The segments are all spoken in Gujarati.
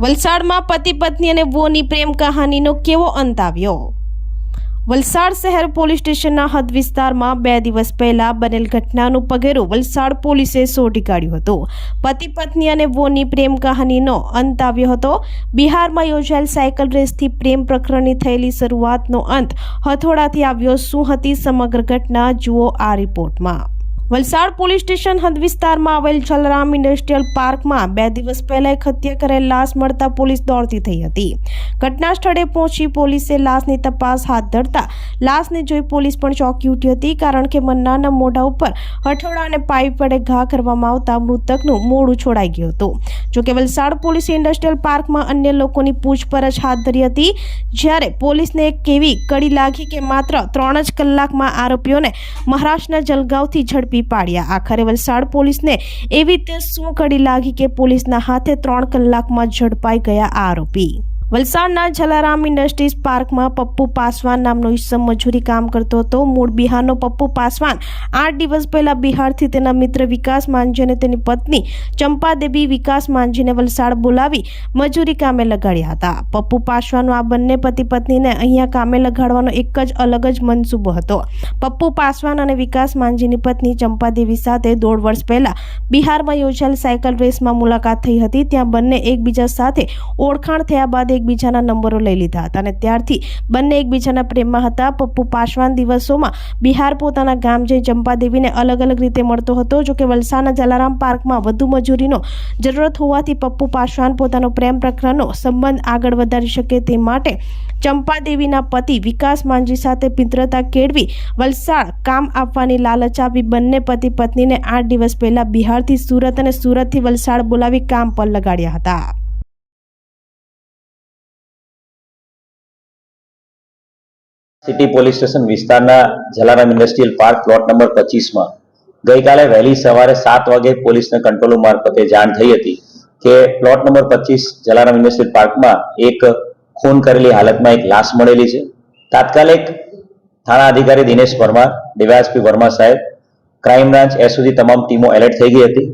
વલસાડમાં પતિ, પત્ની અને વોની પ્રેમ કહાનીનો કેવો અંત આવ્યો? વલસાડ શહેર પોલીસ સ્ટેશનના હદ વિસ્તારમાં બે દિવસ પહેલા બનેલ ઘટનાનું પગેરું વલસાડ પોલીસે શોધી કાઢ્યું હતું. પતિ, પત્ની અને વોની પ્રેમ કહાનીનો અંત આવ્યો હતો. બિહારમાં યોજાયેલ સાયકલ રેસથી પ્રેમ પ્રકરણની થયેલી શરૂઆતનો અંત હથોડાથી આવ્યો. શું હતી સમગ્ર ઘટના? જુઓ આ રિપોર્ટમાં. વલસાડ પોલીસ સ્ટેશન હદ વિસ્તારમાં આવેલ જલરામ ઇન્ડસ્ટ્રીયલ પાર્કમાં બે દિવસ પહેલા એક હત્યા કરેલ લાશ મળતા પોલીસ દોડતી થઈ હતી. ઘટના સ્થળે પહોંચી પોલીસે લાશની તપાસ હાથ ધરતા લાશને જોઈ પોલીસ પણ ચોંકી ઉઠી હતી કારણ કે મન્નાના મોઢા ઉપર હઠોડા અને પાઇપ વડે ઘા કરવામાં આવતા મૃતકનું મોઢું છોડાઈ ગયું હતું. જોકે વલસાડ પોલીસે ઇન્ડસ્ટ્રીયલ પાર્કમાં અન્ય લોકોની પૂછપરછ હાથ ધરી હતી, જ્યારે પોલીસને એક કેવી કડી લાગી કે માત્ર ત્રણ જ કલાકમાં આરોપીઓને મહારાષ્ટ્રના જલગાંવથી ઝડપી પાડ્યા. આખરે વલસાડ પોલીસને એવી રીતે શું કડી લાગી કે પોલીસના હાથે ત્રણ કલાકમાં ઝડપાઈ ગયા આરોપી? વલસાડના જલારામ ઇન્ડસ્ટ્રીઝ પાર્કમાં પપ્પુ પાસવાન નામનો ઈસમ મજૂરી કામ કરતો હતો. મૂળ બિહારનો પપ્પુ પાસવાન આઠ દિવસ પહેલા બિહારથી તેના મિત્ર વિકાસ માંઝી અને તેની પત્ની ચંપાદેવી વિકાસ માંઝીને વલસાડ બોલાવી મજૂરી કામે લગાડ્યા હતા. પપ્પુ પાસવાનનો આ બંને પતિ પત્નીને અહીંયા કામે લગાડવાનો એક જ અલગ જ મનસૂબો હતો. પપ્પુ પાસવાન અને વિકાસ માંઝીની પત્ની ચંપાદેવી સાથે દોઢ વર્ષ પહેલા બિહારમાં યોજાયેલ સાયકલ રેસમાં મુલાકાત થઈ હતી. ત્યાં બંને એકબીજા સાથે ઓળખાણ થયા બાદ એકબીજાના નંબરો લઈ લીધા હતા અને ત્યારથી બંને એકબીજાના પ્રેમમાં હતા. પપ્પુ પાસવાન દિવસોમાં બિહાર પોતાના ગામ જઈ ચંપાદેવીને અલગ અલગ રીતે મળતો હતો. જોકે વલસાડના જલારામ પાર્કમાં વધુ મજૂરીનો જરૂરત હોવાથી પપ્પુ પાસવાન પોતાનો પ્રેમ પ્રકરણનો સંબંધ આગળ વધારી શકે તે માટે ચંપાદેવીના પતિ વિકાસ માંજી સાથે મિત્રતા કેળવી વલસાડ કામ આપવાની લાલચ આપી બંને પતિ પત્નીને આઠ દિવસ પહેલાં બિહારથી સુરત અને સુરતથી વલસાડ બોલાવી કામ પર લગાડ્યા હતા. સિટી પોલીસ સ્ટેશન વિસ્તારના Jalaram industrial park plot number પચીસમાં ગઈકાલે વહેલી સવારે સાત વાગે પોલીસને કંટ્રોલ રૂમ મારફતે જાણ થઈ હતી કે પ્લોટ નંબર પચીસ જલારામ ઇન્ડસ્ટ્રીયલ પાર્કમાં એક ખૂન કરેલી હાલતમાં એક લાશ મળેલી છે. તાત્કાલિક થાણા અધિકારી દિનેશ વર્મા, ડીવાયએસપી વર્મા સાહેબ, ક્રાઇમ બ્રાન્ચ સુધી તમામ ટીમો એલર્ટ થઈ ગઈ હતી.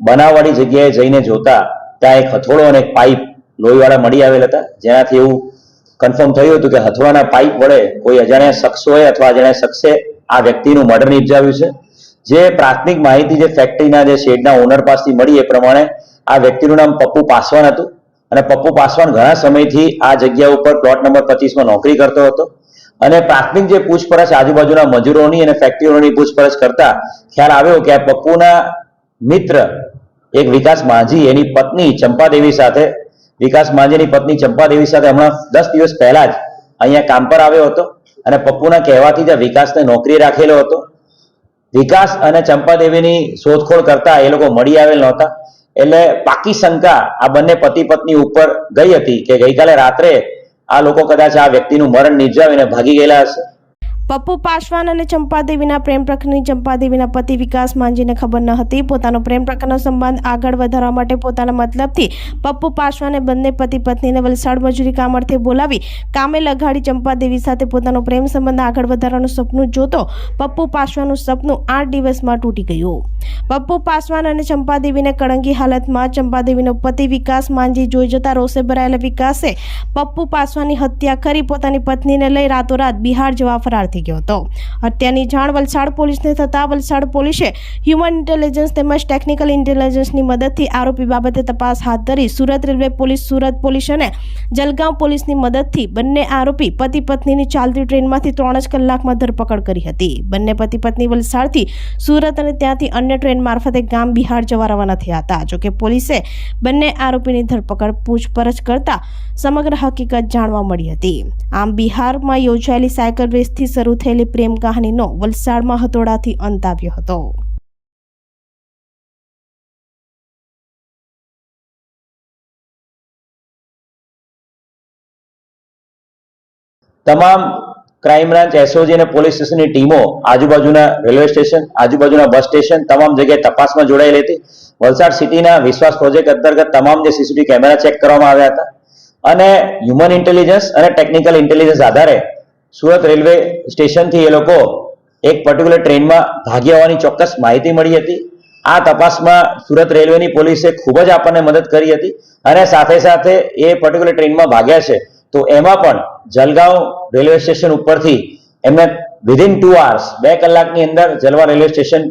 બનાવવાળી જગ્યાએ જઈને જોતા ત્યાં એક હથોડો અને એક પાઇપ લોહીવાળા મળી આવેલ હતા. જેનાથી એવું કન્ફર્મ થયું હતું કે હથવાના પાઇપ વડે કોઈ અજાણ્યા શખ્સોએ અથવા અજાણ્યા શખ્સે આ વ્યક્તિનું મર્ડર નિપજાવ્યું છે. જે પ્રાથમિક માહિતી જે ફેક્ટરીના જે શેડના ઓનર પાસેથી મળી એ પ્રમાણે આ વ્યક્તિનું નામ પપ્પુ પાસવાન હતું અને પપ્પુ પાસવાન ઘણા સમયથી આ જગ્યા ઉપર પ્લોટ નંબર પચીસમાં નોકરી કરતો હતો અને પ્રાથમિક જે પૂછપરછ આજુબાજુના મજૂરોની અને ફેક્ટરીઓની પૂછપરછ કરતા ખ્યાલ આવ્યો કે આ પપ્પુના મિત્ર એક વિકાસ માંઝી એની પત્ની ચંપાદેવી સાથે વિકાસ માંઝીની પત્ની ચંપાદેવી સાથે હમણાં દસ દિવસ પહેલા જ અહીંયા કામ પર આવ્યો હતો અને પપ્પુના કહેવાથી જ વિકાસને નોકરી રાખેલો હતો. વિકાસ અને ચંપાદેવીની શોધખોળ કરતા એ લોકો મળી આવેલ નહોતા. એટલે પાકી શંકા આ બંને પતિ પત્ની ઉપર ગઈ હતી કે ગઈકાલે રાત્રે આ લોકો કદાચ આ વ્યક્તિનું મરણ નિપજાવીને ભાગી ગયેલા હશે. પપ્પુ પાસવાન અને ચંપાદેવીના પ્રેમ પ્રકરણની ચંપાદેવીના પતિ વિકાસ માંજીને ખબર ન હતી. પોતાનો પ્રેમ પ્રકરણનો સંબંધ આગળ વધારવા માટે પોતાના મતલબથી પપ્પુ પાસવાને બંને પતિ પત્નીને વલસાડ મજૂરી કામ અર્થે બોલાવી કામે લગાડી ચંપાદેવી સાથે પોતાનો પ્રેમ સંબંધ આગળ વધારવાનું સપનું જોતો પપ્પુ પાસવાનું સપનું આઠ દિવસમાં તૂટી ગયું. પપ્પુ પાસવાન અને ચંપાદેવીને કળંગી હાલતમાં. ચંપાદેવીનો પતિ વિકાસ માંજી જોઈ જતા રોષે ભરાયેલા વિકાસે પપ્પુ પાસવાની હત્યા કરી પોતાની પત્નીને લઈ રાતોરાત બિહાર જવા ફરાર થઈ ગયો હતો. હત્યાની જાણ વલસાડ પોલીસને થતાં વલસાડ પોલીસે હ્યુમન ઇન્ટેલિજન્સ તેમજ ટેકનિકલ ઇન્ટેલિજન્સની મદદથી આરોપી બાબતે તપાસ હાથ ધરી Surat railway police, Surat police અને જલગાંવ પોલીસની મદદથી બંને આરોપી પતિ પત્નીની ચાલતી ટ્રેનમાંથી ત્રણ જ કલાકમાં ધરપકડ કરી હતી. બંને પતિ પત્ની વલસાડથી સુરત અને ત્યાંથી અન્ય ટ્રેન મારફતે ગામ બિહાર જવા રવાના થયા હતા. જોકે પોલીસે બંને આરોપીની ધરપકડ પૂછપરછ કરતા સમગ્ર હકીકત જાણવા મળી હતી. આમ બિહારમાં યોજાયેલી સાયકલ રેસથી શરૂ થયેલી પ્રેમ કહાનીનો વલસાડમાં હતોડાથી અંત આવ્યો હતો. તમામ ક્રાઇમ બ્રાન્ચ એસઓજી અને પોલીસ સ્ટેશનની ટીમો આજુબાજુના રેલવે સ્ટેશન આજુબાજુના બસ સ્ટેશન તમામ જગ્યાએ તપાસમાં જોડાયેલી હતી વલસાડ સિટીના વિશ્વાસ પ્રોજેક્ટ અંતર્ગત તમામ જે સીસીટીવી કેમેરા ચેક કરવામાં આવ્યા હતા. અને હ્યુમન ઇન્ટેલિજન્સ અને ટેકનિકલ ઇન્ટેલિજન્સ આધારે સુરત રેલવે સ્ટેશનથી એ લોકો એક પર્ટિક્યુલર ટ્રેનમાં ભાગી હોવાની ચોક્કસ માહિતી મળી હતી. આ તપાસમાં સુરત રેલવેની પોલીસે ખૂબ જ આપણને મદદ કરી હતી અને સાથે સાથે એ પર્ટિક્યુલર ટ્રેનમાં ભાગ્યા છે. તો એમાં પણ જલગાંવ રેલવે સ્ટેશન ઉપરથી એમને વિધિન ટુ આવર્સ બે કલાકની અંદર જલવા રેલવે સ્ટેશન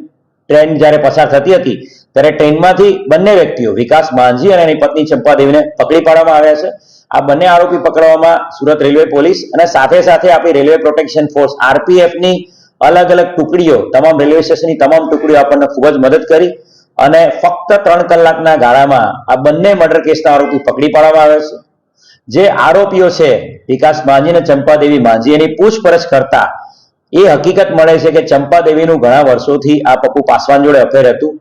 ટ્રેન જ્યારે પસાર થતી હતી, ત્યારે ટ્રેનમાંથી બંને વ્યક્તિઓ, વિકાસ માંઝી અને એની પત્ની ચંપાદેવીને પકડી પાડવામાં આવ્યા છે. આ બંને આરોપી પકડવામાં સુરત રેલવે પોલીસ અને સાથે સાથે આપણી રેલવે પ્રોટેક્શન ફોર્સ, આરપીએફની અલગ અલગ ટુકડીઓ, તમામ રેલવે સ્ટેશનની તમામ ટુકડીઓ આપણને ખૂબ જ મદદ કરી અને ફક્ત ત્રણ કલાકના ગાળામાં આ બંને મર્ડર કેસના આરોપી પકડી પાડવામાં આવ્યા છે. જે આરોપીઓ છે, વિકાસ માંઝી અને ચંપાદેવી માંઝી એની પૂછપરછ કરતા એ હકીકત મળે છે કે ચંપાદેવીનું ઘણા વર્ષોથી આ પપ્પુ પાસવાન જોડે અફેર હતું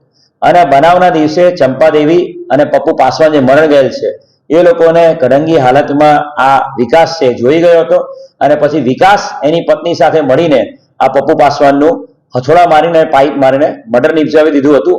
અને બનાવના દિવસે ચંપાદેવી અને પપ્પુ પાસવાન જે મરણ ગયેલ છે, એ લોકોને કડંગી હાલતમાં આ વિકાસ છે, જોઈ ગયો હતો અને પછી વિકાસ એની પત્ની સાથે મળીને આ પપ્પુ પાસવાનનું હથોડા મારીને, પાઇપ મારીને મર્ડર નિપજાવી દીધું હતું.